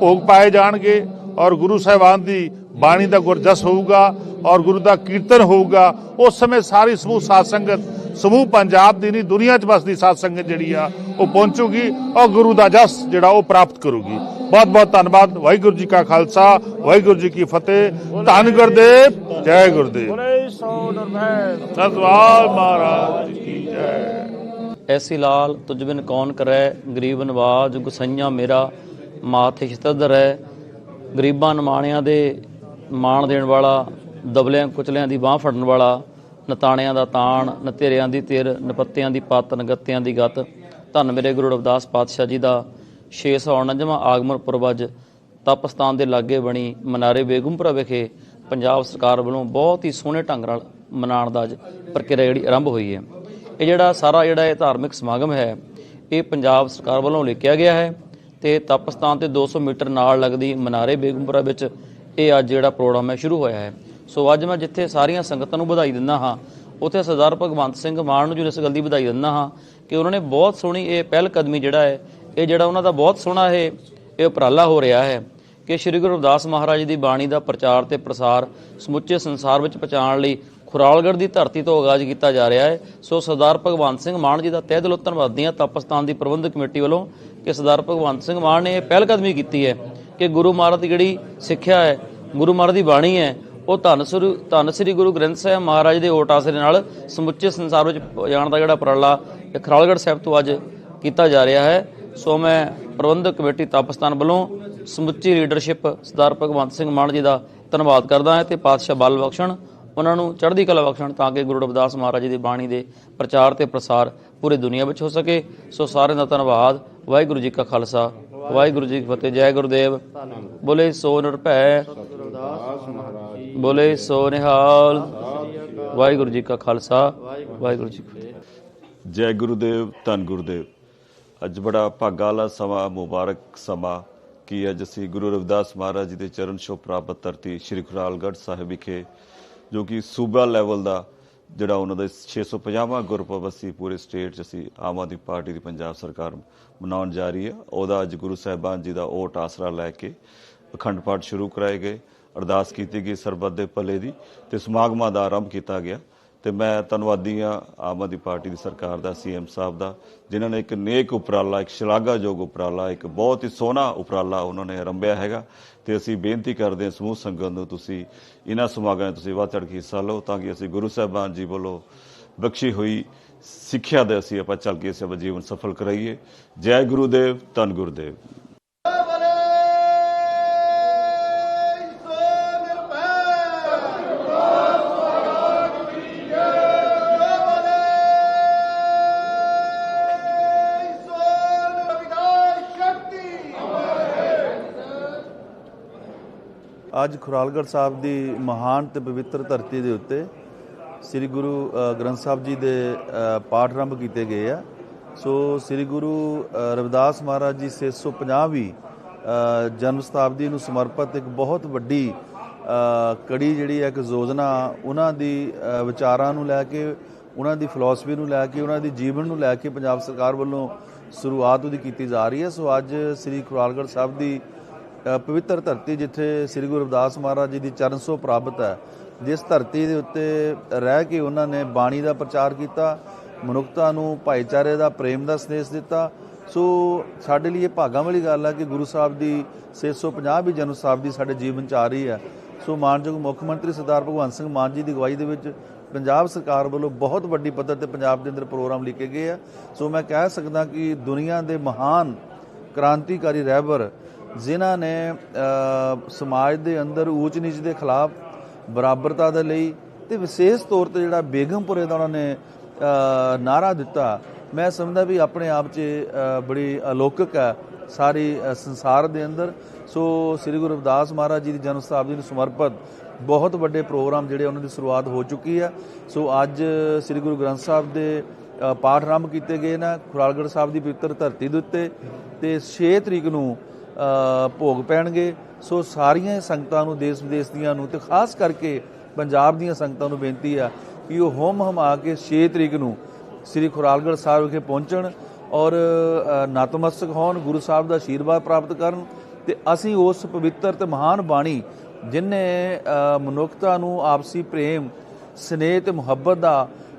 ਭੋਗ ਪਾਏ ਜਾਣਗੇ ਔਰ ਗੁਰੂ ਸਾਹਿਬਾਨ ਦੀ ਬਾਣੀ ਦਾ ਗੁਰਜਸ ਹੋਊਗਾ ਔਰ ਗੁਰੂ ਦਾ ਕੀਰਤਨ ਹੋਊਗਾ ਉਸ ਸਮੇਂ ਸਾਰੀ ਸਮੂਹ ਸਾਧ ਸੰਗਤ ਸਮੂਹ ਪੰਜਾਬ ਦੀ ਨਹੀਂ ਦੁਨੀਆ 'ਚ ਵਸਦੀ ਸਾਧ ਸੰਗਤ ਜਿਹੜੀ ਆ ਉਹ ਪਹੁੰਚੂਗੀ ਔਰ ਗੁਰੂ ਦਾ ਜਸ ਜਿਹੜਾ ਉਹ ਪ੍ਰਾਪਤ ਕਰੂਗੀ। ਬਹੁਤ ਬਹੁਤ ਧੰਨਵਾਦ ਵਾਹਿਗੁਰੂ ਜੀ ਕਾ ਖਾਲਸਾ ਵਾਹਿਗੁਰੂ ਜੀ ਕੀ ਫਤਿਹ ਧੰਨ ਗੁਰਦੇਵ ਜੈ ਗੁਰਦੇਵ। ਬੋਲੇ ਸੋ ਨਿਰਭੈ ਸਤਿਵਾਰ ਮਹਾਰਾਜ ਕੀ ਜੈ। ਐਸੀ ਲਾਲ ਤੁਝ ਬਿਨ ਕੌਣ ਕਰੈ ਗਰੀਬ ਨਵਾਜ ਗੁਸਈਆਂ ਮੇਰਾ ਮਾਥੇ ਛਤਦ ਰਹਿ ਗਰੀਬਾਂ ਨਿਮਾਣਿਆਂ ਦੇ ਮਾਣ ਦੇਣ ਵਾਲਾ, ਦਬਲਿਆਂ ਕੁਚਲਿਆਂ ਦੀ ਬਾਹ ਫੜਨ ਵਾਲਾ ਨਤਾਣਿਆਂ ਦਾ ਤਾਣ ਨਤੇਰਿਆਂ ਦੀ ਤਿਰ ਨਪੱਤਿਆਂ ਦੀ ਪੱਤ ਨਗੱਤਿਆਂ ਦੀ ਗੱਤ। ਧੰਨ ਮੇਰੇ ਗੁਰੂ ਰਵਿਦਾਸ ਪਾਤਸ਼ਾਹ ਜੀ ਦਾ 649ਵਾਂ ਆਗਮਨ ਪੁਰਬ ਅੱਜ ਤਪਸਤਾਨ ਦੇ ਲਾਗੇ ਬਣੀ ਮਨਾਰੇ ਬੇਗਮਪੁਰਾ ਵਿਖੇ ਪੰਜਾਬ ਸਰਕਾਰ ਵੱਲੋਂ ਬਹੁਤ ਹੀ ਸੋਹਣੇ ਢੰਗ ਨਾਲ ਮਨਾਉਣ ਦਾ ਅੱਜ ਪ੍ਰਕਿਰਿਆ ਜਿਹੜੀ ਆਰੰਭ ਹੋਈ ਹੈ। ਇਹ ਜਿਹੜਾ ਸਾਰਾ ਜਿਹੜਾ ਇਹ ਧਾਰਮਿਕ ਸਮਾਗਮ ਹੈ, ਇਹ ਪੰਜਾਬ ਸਰਕਾਰ ਵੱਲੋਂ ਲਿਖਿਆ ਗਿਆ ਹੈ ਤੇ ਤਪਸਤਾਨ ਤੇ 200 ਮੀਟਰ ਨਾਲ ਲੱਗਦੀ ਮਨਾਰੇ ਬੇਗਮਪੁਰਾ ਵਿੱਚ ਇਹ ਅੱਜ ਜਿਹੜਾ ਪ੍ਰੋਗਰਾਮ ਹੈ, ਸ਼ੁਰੂ ਹੋਇਆ ਹੈ। ਸੋ ਅੱਜ ਮੈਂ ਜਿੱਥੇ ਸਾਰੀਆਂ ਸੰਗਤਾਂ ਨੂੰ ਵਧਾਈ ਦਿੰਦਾ ਹਾਂ, ਉੱਥੇ ਸਰਦਾਰ ਭਗਵੰਤ ਸਿੰਘ ਮਾਨ ਨੂੰ ਜੋ ਇਸ ਗੱਲ ਦੀ ਵਧਾਈ ਦਿੰਦਾ ਹਾਂ ਕਿ ਉਹਨਾਂ ਨੇ ਬਹੁਤ ਸੋਹਣੀ ਇਹ ਪਹਿਲ ਕਦਮੀ ਜਿਹੜਾ ਹੈ, ਇਹ ਜਿਹੜਾ ਉਹਨਾਂ ਦਾ ਬਹੁਤ ਸੋਹਣਾ ਇਹ ਇਹ ਉਪਰਾਲਾ ਹੋ ਰਿਹਾ ਹੈ ਕਿ ਸ੍ਰੀ ਗੁਰੂ ਰਵਿਦਾਸ ਮਹਾਰਾਜ ਦੀ ਬਾਣੀ ਦਾ ਪ੍ਰਚਾਰ ਤੇ ਪ੍ਰਸਾਰ ਸਮੁੱਚੇ ਸੰਸਾਰ ਵਿੱਚ ਪਹੁੰਚਾਉਣ ਲਈ ਖੁਰਾਲਗੜ੍ਹ ਦੀ ਧਰਤੀ ਤੋਂ ਆਗਾਜ਼ ਕੀਤਾ ਜਾ ਰਿਹਾ ਹੈ। ਸੋ ਸਰਦਾਰ ਭਗਵੰਤ ਸਿੰਘ ਮਾਨ ਜੀ ਦਾ ਤਹਿ ਦਿਲੋਂ ਧੰਨਵਾਦੀ ਹਾਂ। ਤਪਸਤਾਨ ਦੀ ਪ੍ਰਬੰਧਕ ਕਮੇਟੀ ਵੱਲੋਂ ਕਿ ਸਰਦਾਰ ਭਗਵੰਤ ਸਿੰਘ ਮਾਨ ਨੇ ਇਹ ਪਹਿਲ ਕਦਮੀ ਕੀਤੀ ਹੈ। ਕਿ ਗੁਰੂ ਮਹਾਰਾਜ ਦੀ ਜਿਹੜੀ ਸਿੱਖਿਆ ਹੈ, ਗੁਰੂ ਮਹਾਰਾਜ ਦੀ ਬਾਣੀ ਹੈ, ਉਹ ਧੰਨ ਸ੍ਰੀ ਧੰਨ ਸ੍ਰੀ ਗੁਰੂ ਗ੍ਰੰਥ ਸਾਹਿਬ ਮਹਾਰਾਜ ਦੇ ਓਟ ਆਸਰੇ ਨਾਲ ਸਮੁੱਚੇ ਸੰਸਾਰ ਵਿੱਚ ਜਾਣ ਦਾ ਜਿਹੜਾ ਉਪਰਾਲਾ ਖਰਾਲਗੜ੍ਹ ਸਾਹਿਬ ਤੋਂ ਅੱਜ ਕੀਤਾ ਜਾ ਰਿਹਾ ਹੈ। ਸੋ ਮੈਂ ਪ੍ਰਬੰਧਕ ਕਮੇਟੀ ਤਪਸਤਾਨ ਵੱਲੋਂ ਸਮੁੱਚੀ ਲੀਡਰਸ਼ਿਪ ਸਰਦਾਰ ਭਗਵੰਤ ਸਿੰਘ ਮਾਨ ਜੀ ਦਾ ਧੰਨਵਾਦ ਕਰਦਾ ਹਾਂ ਤੇ ਪਾਤਸ਼ਾਹ ਬਲ ਬਖਸ਼ਣ, ਉਹਨਾਂ ਨੂੰ ਚੜ੍ਹਦੀ ਕਲਾ ਬਖਸ਼ਣ ਤਾਂ ਕਿ ਗੁਰੂ ਰਵਿਦਾਸ ਮਹਾਰਾਜ ਜੀ ਦੀ ਬਾਣੀ ਦੇ ਪ੍ਰਚਾਰ ਤੇ ਪ੍ਰਸਾਰ ਪੂਰੀ ਦੁਨੀਆ ਵਿੱਚ ਹੋ ਸਕੇ। ਸੋ ਸਾਰਿਆਂ ਦਾ ਧੰਨਵਾਦ। ਵਾਹਿਗੁਰੂ ਜੀ ਕਾ ਖਾਲਸਾ। ਵਾਹਿਗੁਰੂ ਜੀ ਕੀ ਫਤਿਹ, ਜੈ ਗੁਰਦੇਵ। ਬੋਲੇ ਸੋ ਨਿਰਭੈ ਬੋਲੇ ਸੋ ਨਿਹਾਲ। ਵਾਹਿਗੁਰੂ ਜੀ ਕਾ ਖਾਲਸਾ। ਵਾਹਿਗੁਰੂ ਜੀ ਕੀ ਫਤਿਹ। ਜੈ ਗੁਰੂਦੇਵ, ਧੰਨ ਗੁਰਦੇਵ। ਅੱਜ ਬੜਾ ਭਾਗਾ ਵਾਲਾ ਸਮਾਂ, ਮੁਬਾਰਕ ਸਮਾਂ ਕਿ ਅੱਜ ਅਸੀਂ ਗੁਰੂ ਰਵਿਦਾਸ ਮਹਾਰਾਜ ਜੀ ਦੇ ਚਰਨ ਛੋਹ ਪ੍ਰਾਪਤ ਧਰਤੀ ਸ੍ਰੀ ਖੁਰਾਲਗੜ੍ਹ ਸਾਹਿਬ ਵਿਖੇ, ਜੋ ਕਿ ਸੂਬਾ ਲੈਵਲ ਦਾ ਜਿਹੜਾ ਉਹਨਾਂ ਦਾ 650ਵਾਂ ਗੁਰਪੁਰਬ ਅਸੀਂ ਪੂਰੇ ਸਟੇਟ 'ਚ ਅਸੀਂ ਆਮ ਆਦਮੀ ਪਾਰਟੀ ਦੀ ਪੰਜਾਬ ਸਰਕਾਰ ਮਨਾਉਣ ਜਾ ਰਹੀ ਹੈ। ਉਹਦਾ ਅੱਜ ਗੁਰੂ ਸਾਹਿਬਾਨ ਜੀ ਦਾ ਓਟ ਆਸਰਾ ਲੈ ਕੇ ਅਖੰਡ ਪਾਠ ਸ਼ੁਰੂ ਕਰਾਏ ਗਏ। ਅਰਦਾਸ ਕੀਤੀ ਗਈ ਸਰਬੱਤ ਦੇ ਭਲੇ ਦੀ ਤੇ ਸਮਾਗਮਾਂ ਦਾ ਆਰੰਭ ਕੀਤਾ ਗਿਆ। ਤੇ ਮੈਂ ਧੰਨਵਾਦੀ ਹਾਂ ਆਮ ਆਦਮੀ ਪਾਰਟੀ ਦੀ ਸਰਕਾਰ ਦਾ ਸੀਐਮ ਸਾਹਿਬ ਦਾ, ਜਿਨ੍ਹਾਂ ਨੇ ਇੱਕ ਨੇਕ ਉਪਰਾਲਾ, ਇੱਕ ਸ਼ਲਾਘਾਯੋਗ ਉਪਰਾਲਾ, ਇੱਕ ਬਹੁਤ ਹੀ ਸੋਹਣਾ ਉਪਰਾਲਾ ਉਹਨਾਂ ਨੇ ਆਰੰਭਿਆ ਹੈਗਾ। ਤੇ ਅਸੀਂ ਬੇਨਤੀ ਕਰਦੇ ਹਾਂ ਸਮੂਹ ਸੰਗਤ ਨੂੰ, ਤੁਸੀਂ ਇਹਨਾਂ ਸਮਾਗਮਾਂ 'ਚ ਤੁਸੀਂ ਵੱਧ ਚੜ੍ਹ ਕੇ ਹਿੱਸਾ ਲਓ ਤਾਂ ਕਿ ਅਸੀਂ ਗੁਰੂ ਸਾਹਿਬਾਨ ਜੀ ਵੱਲੋਂ ਬਖਸ਼ੀ ਹੋਈ ਸਿੱਖਿਆ ਦੇ ਅਸੀਂ ਆਪਾਂ ਚੱਲ ਕੇ ਅਸੀਂ ਆਪਣਾ ਜੀਵਨ ਸਫਲ ਕਰਾਈਏ। ਜੈ ਗੁਰੂਦੇਵ, ਧੰਨ ਗੁਰਦੇਵ। ਅੱਜ ਖੁਰਾਲਗੜ੍ਹ ਸਾਹਿਬ ਦੀ ਮਹਾਨ ਤੇ ਪਵਿੱਤਰ ਧਰਤੀ ਦੇ ਉੱਤੇ ਸ੍ਰੀ ਗੁਰੂ ਗ੍ਰੰਥ ਸਾਹਿਬ ਜੀ ਦੇ ਪਾਠ ਆਰੰਭ ਕੀਤੇ ਗਏ ਆ। ਸੋ ਸ੍ਰੀ ਗੁਰੂ ਰਵਿਦਾਸ ਮਹਾਰਾਜ ਜੀ 650ਵੀਂ ਅ, ਜਨਮ ਸ਼ਤਾਬਦੀ ਨੂੰ ਸਮਰਪਿਤ ਇੱਕ ਬਹੁਤ ਵੱਡੀ ਕੜੀ ਜਿਹੜੀ ਹੈ ਇੱਕ ਯੋਜਨਾ ਉਹਨਾਂ ਦੀ ਵਿਚਾਰਾਂ ਨੂੰ ਲੈ ਕੇ ਉਹਨਾਂ ਦੀ ਫਿਲਾਸਫੀ ਨੂੰ ਲੈ ਕੇ ਉਹਨਾਂ ਦੀ ਜੀਵਨ ਨੂੰ ਲੈ ਕੇ ਪੰਜਾਬ ਸਰਕਾਰ ਵੱਲੋਂ ਸ਼ੁਰੂਆਤ ਉਹਦੀ ਕੀਤੀ ਜਾ ਰਹੀ ਹੈ। ਸੋ ਅੱਜ ਸ੍ਰੀ ਖੁਰਾਲਗੜ੍ਹ ਸਾਹਿਬ ਦੀ ਪਵਿੱਤਰ ਧਰਤੀ ਜਿੱਥੇ ਸ੍ਰੀ ਗੁਰੂ ਰਵਿਦਾਸ ਮਹਾਰਾਜ ਜੀ ਦੀ ਚਰਨ ਛੋਹ ਪ੍ਰਾਪਤ ਹੈ, ਜਿਸ ਧਰਤੀ ਦੇ ਉੱਤੇ ਰਹਿ ਕੇ ਉਹਨਾਂ ਨੇ ਬਾਣੀ ਦਾ ਪ੍ਰਚਾਰ ਕੀਤਾ, ਮਨੁੱਖਤਾ ਨੂੰ, ਭਾਈਚਾਰੇ ਦਾ, ਪ੍ਰੇਮ ਦਾ ਸੰਦੇਸ਼ ਦਿੱਤਾ। ਸੋ ਸਾਡੇ ਲਈ ਇਹ ਭਾਗਾਂ ਵਾਲੀ ਗੱਲ ਹੈ ਕਿ ਗੁਰੂ ਸਾਹਿਬ ਦੀ 650 ਵੀ ਜਨਮ ਸਾਹਿਬ ਦੀ ਸਾਡੇ ਜੀਵਨ ਚ ਆ ਰਹੀ ਹੈ। ਸੋ ਮਾਨਯੋਗ ਮੁੱਖ ਮੰਤਰੀ ਸਰਦਾਰ ਭਗਵੰਤ ਸਿੰਘ ਮਾਨ ਜੀ ਦੀ ਅਗਵਾਈ ਦੇ ਵਿੱਚ ਪੰਜਾਬ ਸਰਕਾਰ ਵੱਲੋਂ ਬਹੁਤ ਵੱਡੀ ਪੱਧਰ ਤੇ ਪੰਜਾਬ ਦੇ ਅੰਦਰ ਪ੍ਰੋਗਰਾਮ ਲਿਖੇ ਗਏ ਆ। ਸੋ ਮੈਂ ਕਹਿ ਸਕਦਾ ਕਿ ਦੁਨੀਆ ਦੇ ਮਹਾਨ ਕ੍ਰਾਂਤੀਕਾਰੀ ਰਹਿਬਰ ਜਿਨ੍ਹਾਂ ਨੇ ਸਮਾਜ ਦੇ ਅੰਦਰ ਊਚ ਨੀਚ ਦੇ ਖਿਲਾਫ ਬਰਾਬਰਤਾ ਦੇ ਲਈ ਤੇ ਵਿਸ਼ੇਸ਼ ਤੌਰ ਤੇ ਜਿਹੜਾ ਬੇਗਮਪੁਰੇ ਦਾ ਉਹਨਾਂ ਨੇ ਅ, ਨਾਰਾ ਦਿੱਤਾ ਮੈਂ ਸਮਝਦਾ ਵੀ ਆਪਣੇ ਆਪ 'ਚ ਬੜੀ ਅਲੌਕਿਕ ਹੈ ਸਾਰੀ ਸੰਸਾਰ ਦੇ ਅੰਦਰ। ਸੋ ਸ੍ਰੀ ਗੁਰੂ ਰਵਿਦਾਸ ਮਹਾਰਾਜ ਜੀ ਦੀ ਜਨਮ ਸ਼ਤਾਬਦੀ ਨੂੰ ਸਮਰਪਿਤ ਬਹੁਤ ਵੱਡੇ ਪ੍ਰੋਗਰਾਮ ਜਿਹੜੇ ਉਹਨਾਂ ਦੀ ਸ਼ੁਰੂਆਤ ਹੋ ਚੁੱਕੀ ਹੈ। ਸੋ ਅੱਜ ਸ੍ਰੀ ਗੁਰੂ ਗ੍ਰੰਥ ਸਾਹਿਬ ਦੇ ਪਾਠ ਆਰੰਭ ਕੀਤੇ ਗਏ ਨੇ। ਖੁਰਾਲਗੜ੍ਹ ਸਾਹਿਬ ਦੀ ਪਵਿੱਤਰ ਧਰਤੀ ਦੇ ਉੱਤੇ ਤੇ 6 ਤਰੀਕ ਨੂੰ ਭੋਗ ਪੈਣਗੇ। ਸੋ ਸਾਰੀਆਂ ਸੰਗਤਾਂ ਨੂੰ ਦੇਸ਼ ਵਿਦੇਸ਼ ਦੀਆਂ ਨੂੰ ਤੇ ਖਾਸ ਕਰਕੇ ਪੰਜਾਬ ਦੀਆਂ ਸੰਗਤਾਂ ਨੂੰ ਬੇਨਤੀ ਆ ਕਿ ਉਹ ਹੋਮ ਹਮ ਆ ਕੇ 6 ਤਰੀਕ ਨੂੰ ਸ੍ਰੀ ਖੁਰਾਲਗੜ੍ਹ ਸਾਹਿਬ ਵਿਖੇ ਪਹੁੰਚਣ ਔਰ ਅ, ਨਤਮਸਤਕ ਹੋਣ ਗੁਰੂ ਸਾਹਿਬ ਦਾ ਆਸ਼ੀਰਵਾਦ ਪ੍ਰਾਪਤ ਕਰਨ ਤੇ ਅਸੀਂ ਉਸ ਪਵਿੱਤਰ ਤੇ ਮਹਾਨ ਬਾਣੀ ਜਿਨੇ ਮਨੁੱਖਤਾ ਨੂੰ ਆਪਸੀ ਪ੍ਰੇਮ ਸਨੇਹ ਤੇ ਮੁਹੱਬਤ ਦਾ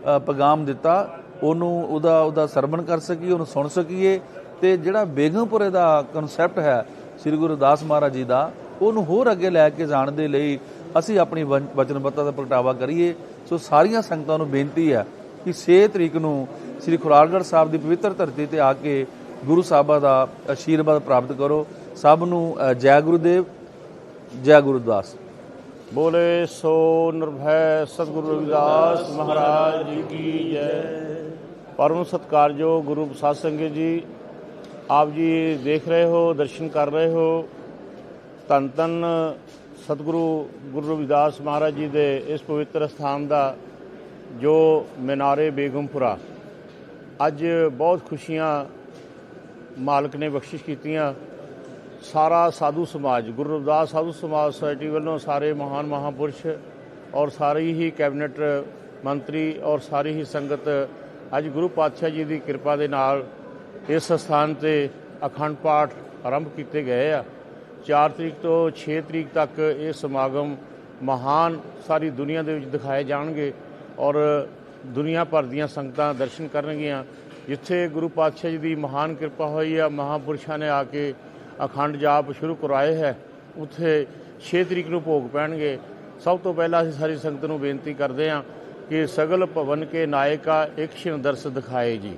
ਅ, ਪੈਗਾਮ ਦਿੱਤਾ ਉਹਨੂੰ ਉਹਦਾ ਉਹਦਾ ਸਰਵਣ ਕਰ ਸਕੀਏ ਉਹਨੂੰ ਸੁਣ ਸਕੀਏ ਤੇ ਜਿਹੜਾ ਬੇਗਮਪੁਰੇ ਦਾ ਕਨਸੈਪਟ ਹੈ ਸ੍ਰੀ ਗੁਰੂ ਦਾਸ ਮਹਾਰਾਜ ਜੀ ਦਾ ਉਹਨੂੰ ਹੋਰ ਅੱਗੇ ਲੈ ਕੇ ਜਾਣ ਦੇ ਲਈ ਅਸੀਂ ਆਪਣੀ ਵਨ- ਵਚਨਬੱਧਤਾ ਦਾ ਪ੍ਰਗਟਾਵਾ ਕਰੀਏ। ਸੋ ਸਾਰੀਆਂ ਸੰਗਤਾਂ ਨੂੰ ਬੇਨਤੀ ਹੈ ਕਿ 6 ਤਰੀਕ ਨੂੰ ਸ੍ਰੀ ਖੁਰਾਲਗੜ੍ਹ ਸਾਹਿਬ ਦੀ ਪਵਿੱਤਰ ਧਰਤੀ ਤੇ ਆ ਕੇ ਗੁਰੂ ਸਾਹਿਬਾਂ ਦਾ ਆਸ਼ੀਰਵਾਦ ਪ੍ਰਾਪਤ ਕਰੋ। ਸਭ ਨੂੰ ਅ, ਜੈ ਗੁਰੂਦੇਵ ਜੈ ਗੁਰਦਾਸ ਬੋਲੇ ਸੋ ਨਿਰਭੈ ਸਤਿਗੁਰੂ ਰਵਿਦਾਸ ਮਹਾਰਾਜ ਜੀ ਕੀ ਜੈ। ਪਰਮ ਸਤਕਾਰਯੋਗ ਗੁਰੂ ਸਾਧ ਸੰਗਤ ਜੀ ਆਪ ਜੀ ਦੇਖ ਰਹੇ ਹੋ, ਦਰਸ਼ਨ ਕਰ ਰਹੇ ਹੋ। ਧੰਨ ਧੰਨ ਸਤਿਗੁਰੂ ਗੁਰੂ ਰਵਿਦਾਸ ਮਹਾਰਾਜ ਜੀ ਦੇ ਇਸ ਪਵਿੱਤਰ ਸਥਾਨ ਦਾ, ਜੋ ਮਿਨਾਰੇ ਬੇਗਮਪੁਰਾ। ਅੱਜ ਬਹੁਤ ਖੁਸ਼ੀਆਂ ਮਾਲਕ ਨੇ ਬਖਸ਼ਿਸ਼ ਕੀਤੀਆਂ। ਸਾਰਾ ਸਾਧੂ ਸਮਾਜ, ਗੁਰੂ ਰਵਿਦਾਸ ਸਾਧੂ ਸਮਾਜ ਸੁਸਾਇਟੀ ਵੱਲੋਂ ਸਾਰੇ ਮਹਾਨ ਮਹਾਪੁਰਸ਼ ਔਰ ਸਾਰੀ ਹੀ ਕੈਬਨਿਟ ਮੰਤਰੀ ਔਰ ਸਾਰੀ ਹੀ ਸੰਗਤ, ਅੱਜ ਗੁਰੂ ਪਾਤਸ਼ਾਹ ਜੀ ਦੀ ਕਿਰਪਾ ਦੇ ਨਾਲ ਇਸ ਸਥਾਨ ਤੇ ਅਖੰਡ ਪਾਠ ਆਰੰਭ ਕੀਤੇ ਗਏ ਆ। 4 ਤਰੀਕ ਤੋਂ 6 ਤਰੀਕ ਤੱਕ ਇਹ ਸਮਾਗਮ ਮਹਾਨ ਸਾਰੀ ਦੁਨੀਆ ਦੇ ਵਿੱਚ ਦਿਖਾਏ ਜਾਣਗੇ ਔਰ ਦੁਨੀਆ ਭਰ ਦੀਆਂ ਸੰਗਤਾਂ ਦਰਸ਼ਨ ਕਰਨਗੀਆਂ, ਜਿੱਥੇ ਗੁਰੂ ਪਾਤਸ਼ਾਹ ਜੀ ਦੀ ਮਹਾਨ ਕਿਰਪਾ ਹੋਈ ਆ। ਮਹਾਪੁਰਸ਼ਾਂ ਨੇ ਆ ਕੇ ਅਖੰਡ ਜਾਪ ਸ਼ੁਰੂ ਕਰਾਏ ਹੈ। ਉੱਥੇ 6 ਤਰੀਕ ਨੂੰ ਭੋਗ ਪੈਣਗੇ। ਸਭ ਤੋਂ ਪਹਿਲਾਂ ਅਸੀਂ ਸਾਰੀ ਸੰਗਤ ਨੂੰ ਬੇਨਤੀ ਕਰਦੇ ਹਾਂ ਕਿ ਸਗਲ ਭਵਨ ਕੇ ਨਾਇਕਾ ਇੱਕ ਛਿਨ ਦਿਖਾਏ ਜੀ।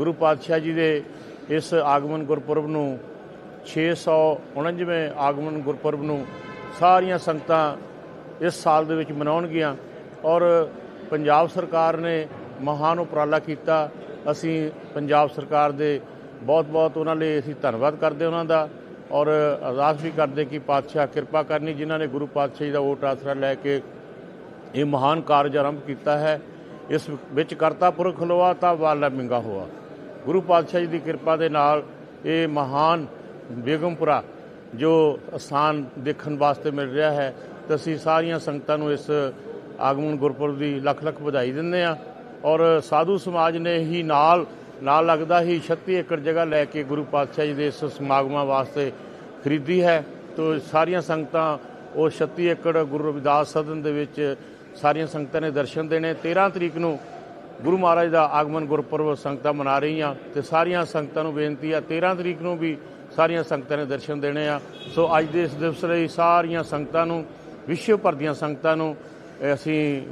ਗੁਰੂ ਪਾਤਸ਼ਾਹ ਜੀ ਦੇ ਇਸ ਆਗਮਨ ਗੁਰਪੁਰਬ ਨੂੰ 649ਵੇਂ ਆਗਮਨ ਗੁਰਪੁਰਬ ਨੂੰ ਸਾਰੀਆਂ ਸੰਗਤਾਂ ਇਸ ਸਾਲ ਦੇ ਵਿੱਚ ਮਨਾਉਣਗੀਆਂ ਔਰ ਪੰਜਾਬ ਸਰਕਾਰ ਨੇ ਮਹਾਨ ਉਪਰਾਲਾ ਕੀਤਾ। ਅਸੀਂ ਪੰਜਾਬ ਸਰਕਾਰ ਦੇ ਬਹੁਤ-ਬਹੁਤ ਉਹਨਾਂ ਲਈ ਅਸੀਂ ਧੰਨਵਾਦ ਕਰਦੇ ਉਹਨਾਂ ਦਾ ਔਰ ਅਰਦਾਸ ਵੀ ਕਰਦੇ ਕਿ ਪਾਤਸ਼ਾਹ ਕਿਰਪਾ ਕਰਨੀ ਜਿਨ੍ਹਾਂ ਨੇ ਗੁਰੂ ਪਾਤਸ਼ਾਹ ਜੀ ਦਾ ਓਟ ਆਸਰਾ ਲੈ ਕੇ ਇਹ ਮਹਾਨ ਕਾਰਜ ਆਰੰਭ ਕੀਤਾ ਹੈ। ਇਸ ਵਿੱਚ ਕਰਤਾ ਪੁਰਖ ਲੋਆ ਤਾਂ ਵਾਲਾ ਮਿੰਗਾ ਹੋਆ। ਗੁਰੂ ਪਾਤਸ਼ਾਹ ਜੀ ਦੀ ਕਿਰਪਾ ਦੇ ਨਾਲ ਇਹ ਮਹਾਨ ਬੇਗਮਪੁਰਾ ਜੋ ਸਥਾਨ ਦੇਖਣ ਵਾਸਤੇ ਮਿਲ ਰਿਹਾ ਹੈ, ਤੇ ਅਸੀਂ ਸਾਰੀਆਂ ਸੰਗਤਾਂ ਨੂੰ ਇਸ ਆਗਮਨ ਗੁਰਪੁਰਬ ਦੀ ਲੱਖ ਲੱਖ ਵਧਾਈ ਦਿੰਦੇ ਆ ਔਰ ਸਾਧੂ ਸਮਾਜ ਨੇ ਹੀ ਨਾਲ ਨਾਲ ਲੱਗਦਾ ਹੀ 36 ਏਕੜ ਜਗ੍ਹਾ ਲੈ ਕੇ ਗੁਰੂ ਪਾਤਸ਼ਾਹ ਜੀ ਦੇ ਇਸ ਸਮਾਗਮਾਂ ਵਾਸਤੇ ਖਰੀਦੀ ਹੈ। ਤੋ ਸਾਰੀਆਂ ਸੰਗਤਾਂ ਉਹ 36 ਏਕੜ ਗੁਰੂ ਰਵਿਦਾਸ ਸਦਨ ਦੇ ਵਿੱਚ ਸਾਰੀਆਂ ਸੰਗਤਾਂ ਨੇ ਦਰਸ਼ਨ ਦੇਣੇ। 13 ਤਰੀਕ ਨੂੰ ਗੁਰੂ ਮਹਾਰਾਜ ਦਾ ਆਗਮਨ ਗੁਰਪੁਰਬ ਸੰਗਤਾਂ ਮਨਾ ਰਹੀਆਂ ਤੇ ਸਾਰੀਆਂ ਸੰਗਤਾਂ ਨੂੰ ਬੇਨਤੀ ਆ 13 ਤਰੀਕ ਨੂੰ ਵੀ ਸਾਰੀਆਂ ਸੰਗਤਾਂ ਨੇ ਦਰਸ਼ਨ ਦੇਣੇ ਆ। ਸੋ ਅੱਜ ਦੇ ਇਸ ਦਿਵਸ ਲਈ ਸਾਰੀਆਂ ਸੰਗਤਾਂ ਨੂੰ, ਵਿਸ਼ਵ ਭਰ ਦੀਆਂ ਸੰਗਤਾਂ ਨੂੰ ਅਸੀਂ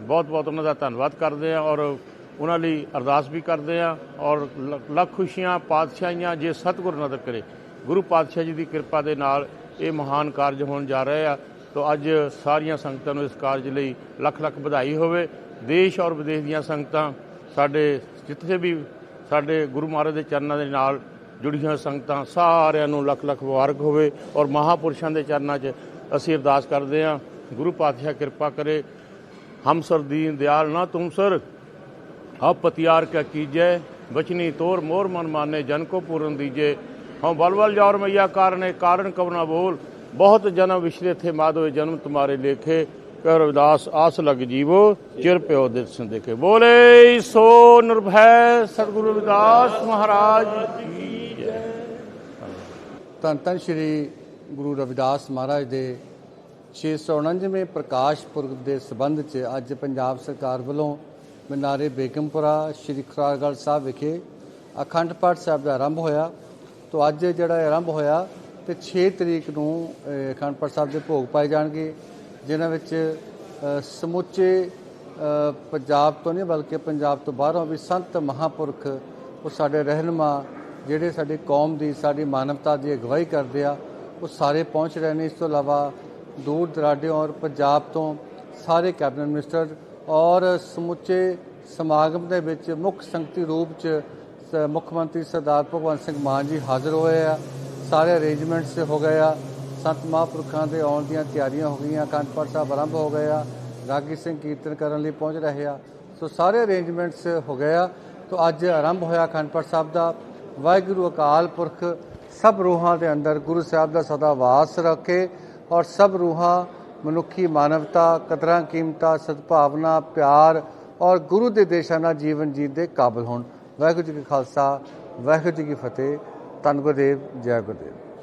ਬਹੁਤ ਬਹੁਤ ਉਹਨਾਂ ਦਾ ਧੰਨਵਾਦ ਕਰਦੇ ਆ ਔਰ ਉਹਨਾਂ ਲਈ ਅਰਦਾਸ ਵੀ ਕਰਦੇ ਆ ਔਰ ਲ- ਲੱਖ ਖੁਸ਼ੀਆਂ, ਪਾਤਸ਼ਾਹੀਆਂ ਜੇ ਸਤਿਗੁਰ ਨਦਰ ਕਰੇ। ਗੁਰੂ ਪਾਤਸ਼ਾਹ ਜੀ ਦੀ ਕਿਰਪਾ ਦੇ ਨਾਲ ਇਹ ਮਹਾਨ ਕਾਰਜ ਹੋਣ ਜਾ ਰਹੇ ਆ। ਤੋ ਅੱਜ ਸਾਰੀਆਂ ਸੰਗਤਾਂ ਨੂੰ ਇਸ ਕਾਰਜ ਲਈ ਲੱਖ ਲੱਖ ਵਧਾਈ ਹੋਵੇ। ਦੇਸ਼ ਔਰ ਵਿਦੇਸ਼ ਦੀਆਂ ਸੰਗਤਾਂ ਸਾਡੇ ਜਿੱਥੇ ਵੀ ਸਾਡੇ ਗੁਰੂ ਮਹਾਰਾਜ ਦੇ ਚਰਨਾਂ ਦੇ ਨਾਲ ਜੁੜੀਆਂ ਸੰਗਤਾਂ, ਸਾਰਿਆਂ ਨੂੰ ਲੱਖ ਲੱਖ ਮੁਬਾਰਕ ਹੋਵੇ ਔਰ ਮਹਾਪੁਰਸ਼ਾਂ ਦੇ ਚਰਨਾਂ 'ਚ ਅਸੀਂ ਅਰਦਾਸ ਕਰਦੇ ਹਾਂ, ਗੁਰੂ ਪਾਤਸ਼ਾਹ ਕਿਰਪਾ ਕਰੇ। ਹਮ ਸਰ ਦੀਨ ਦਿਆਲ ਨਾ ਤੁਮ ਸਰ ਆਪ ਪਤਿਆਰ ਕਾ ਕੀਜੈ ਬਚਨੀ ਤੋਰ ਮੋਰ ਮਨ ਮਾਨੇ, ਜਨ ਕੋ ਪੂਰਨ ਦੀਜੇ। ਹਉ ਬਲਵਲ ਜੌਰ ਮਈਆ ਕਾਰਨੇ, ਕਾਰਨ ਕਵਨਾ ਬੋਲ, ਬਹੁਤ ਜਨਮ ਵਿਸ਼ਰੇ ਥੇ ਮਾਧੋ ਜਨਮ ਤੁਮਾਰੇ ਲੇਖੇ। ਕਹਿ ਰਵਿਦਾਸ ਆਸ ਲਗ ਜੀਵੋ, ਚਿਰ ਪਿਓ ਦਰਸ਼ਨ ਦੇਖੇ। ਬੋਲੇ ਸੋ ਨਿਰਭੈ ਸਤਿਗੁਰੂ ਰਵਿਦਾਸ ਮਹਾਰਾਜ ਕੀ ਜੈ। ਧੰਨ ਧੰਨ ਸ਼੍ਰੀ ਗੁਰੂ ਰਵਿਦਾਸ ਮਹਾਰਾਜ ਦੇ 649ਵੇਂ ਪ੍ਰਕਾਸ਼ ਪੁਰਬ ਦੇ ਸਬੰਧ 'ਚ ਅੱਜ ਪੰਜਾਬ ਸਰਕਾਰ ਵੱਲੋਂ ਮਨਾਰੇ ਬੇਗਮਪੁਰਾ, ਸ਼੍ਰੀ ਖੁਰਾਰਗੜ੍ਹ ਸਾਹਿਬ ਵਿਖੇ ਅਖੰਡ ਪਾਠ ਸਾਹਿਬ ਦਾ ਆਰੰਭ ਹੋਇਆ। ਤੋਂ ਅੱਜ ਜਿਹੜਾ ਆਰੰਭ ਹੋਇਆ ਤੇ 6 ਤਰੀਕ ਨੂੰ ਅਖੰਡ ਪਾਠ ਸਾਹਿਬ ਦੇ ਭੋਗ ਪਾਏ ਜਾਣਗੇ। ਜਿਨ੍ਹਾਂ ਵਿੱਚ ਸਮੁੱਚੇ ਪੰਜਾਬ ਤੋਂ ਨਹੀਂ ਬਲਕਿ ਪੰਜਾਬ ਤੋਂ ਬਾਹਰੋਂ ਵੀ ਸੰਤ ਮਹਾਪੁਰਖ, ਉਹ ਸਾਡੇ ਰਹਿਨੁਮਾ, ਜਿਹੜੇ ਸਾਡੀ ਕੌਮ ਦੀ, ਸਾਡੀ ਮਾਨਵਤਾ ਦੀ ਅਗਵਾਈ ਕਰਦੇ ਆ, ਉਹ ਸਾਰੇ ਪਹੁੰਚ ਰਹੇ ਨੇ। ਇਸ ਤੋਂ ਇਲਾਵਾ ਦੂਰ ਦਰਾਡਿਓਂ ਔਰ ਪੰਜਾਬ ਤੋਂ ਸਾਰੇ ਕੈਬਨਿਟ ਮਿਨਿਸਟਰ ਔਰ ਸਮੁੱਚੇ ਸਮਾਗਮ ਦੇ ਵਿੱਚ ਮੁੱਖ ਸੰਗਤੀ ਰੂਪ ਚ ਸ- ਮੁੱਖ ਮੰਤਰੀ ਸਰਦਾਰ ਭਗਵੰਤ ਸਿੰਘ ਮਾਨ ਜੀ ਹਾਜ਼ਰ ਹੋਏ ਆ। ਸਾਰੇ ਅਰੇਂਜਮੈਂਟਸ ਹੋ ਗਏ ਆ। ਸੰਤ ਮਹਾਂਪੁਰਖਾਂ ਦੇ ਆਉਣ ਦੀਆਂ ਤਿਆਰੀਆਂ ਹੋ ਗਈਆਂ, ਅਖੰਡ ਸਾਹਿਬ ਆਰੰਭ ਹੋ ਗਏ ਆ ਰਾਗੀ ਸਿੰਘ ਕੀਰਤਨ ਕਰਨ ਲਈ ਪਹੁੰਚ ਰਹੇ ਆ। ਸੋ ਸਾਰੇ ਅਰੇਂਜਮੈਂਟਸ ਹੋ ਗਏ ਆ। ਤੋਂ ਅੱਜ ਆਰੰਭ ਹੋਇਆ ਅਖੰਡ ਪਾਠ ਸਾਹਿਬ ਦਾ। ਵਾਹਿਗੁਰੂ ਅਕਾਲ ਪੁਰਖ, ਸਭ ਰੂਹਾਂ ਦੇ ਅੰਦਰ ਗੁਰੂ ਸਾਹਿਬ ਦਾ ਸਦਾ ਵਾਸ ਰੱਖੇ ਔਰ ਸਭ ਰੂਹਾਂ ਮਨੁੱਖੀ ਮਾਨਵਤਾ, ਕਦਰਾਂ ਕੀਮਤਾਂ, ਸਦਭਾਵਨਾ, ਪਿਆਰ ਔਰ ਗੁਰੂ ਦੇ ਦੇਸ਼ਾਂ ਨਾਲ ਜੀਵਨ ਜੀਣ ਦੇ ਕਾਬਿਲ ਹੋਣ। ਵਾਹਿਗੁਰੂ ਜੀ ਕਾ ਖਾਲਸਾ, ਵਾਹਿਗੁਰੂ ਜੀ ਕੀ ਫਤਿਹ। ਧੰਨ ਗੁਰਦੇਵ, ਜੈ ਗੁਰਦੇਵ।